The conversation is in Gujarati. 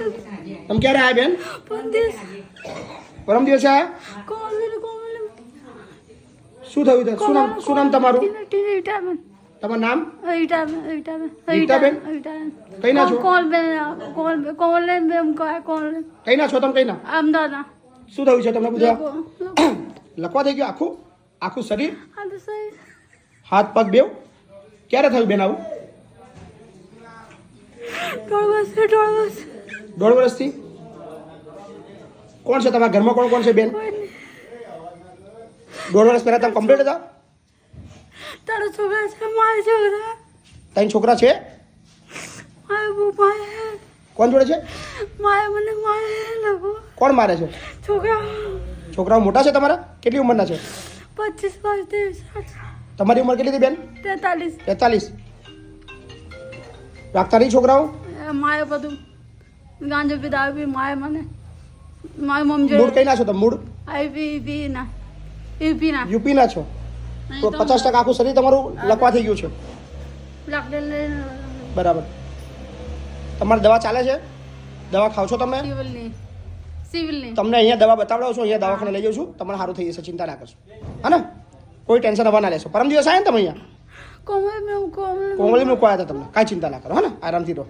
તમે ક્યારે આવ્યા બેન પરદેશ પરમ દિવસે આવ્યા કોમલ કોમલ શું થયું છે શું નામ શું નામ તમારું ટીટાબેન તમારું નામ ઈટાબેન ઈટાબેન રીટાબેન? કઈ ના છો? કોલ બેન કોલ કોલ બેન કોલ કઈ ના છો તમે કઈ ના અમદાવાદ શું થયું છે તમને બધા લોકો લખવા થઈ ગયું આખું આખું શરીર આ તો સહી હાથ પગ બેવ ક્યારે થયું બેન આવું દોઢ વર્ષ દોઢ વર્ષ દોઢ વર્ષથી? કોણ છે તમારા ઘરમાં? કોણ કોણ છે બેન? દોઢ વર્ષ પહેલા તમે કમ્પ્લીટ હતા? તારો છોકરા છે મારા છોકરા. તારી છોકરા છે? મારા મારે કોણ જોડે છે? મારે મને મારે લોકો. કોણ મારે છે? છોકરા છોકરાઓ મોટા છે તમારા? કેટલી ઉંમરના છે? પચીસ પાંચ ત્રેવીસ તમારી ઉંમર કેટલી હતી બેન? તેતાલીસ. તેતાલીસ. રાખતા નહીં છોકરાઓ? માએ બધું ગાંજો પી દારૂ પી માય મને. મારી મમ્મી મૂળ કઈ ના છો તમે? મૂળ? આઈ પી પી ના. યુપી ના. યુપી ના છો? તો પચાસ ટકા આખું શરીર તમારું લકવા થઈ ગયું છે. બરાબર. તમારી દવા ચાલે છે? દવા ખાવ છો તમે? સિવિલની. તમને અહીંયા દવા બતાવડાવું છું અહીંયા દવાખાને લઈ જાઉં છું. તમારે સારું થઈ જશે ચિંતા ના કરશો. હા ને? કોઈ ટેન્શન હવા ના લેશો. પરમ દિવસ આવ્યા ને તમે અહીંયા? કોમલ મૂકવા હતા તમને. કાંઈ ચિંતા ના કરો હા ને? આરામથી રહો.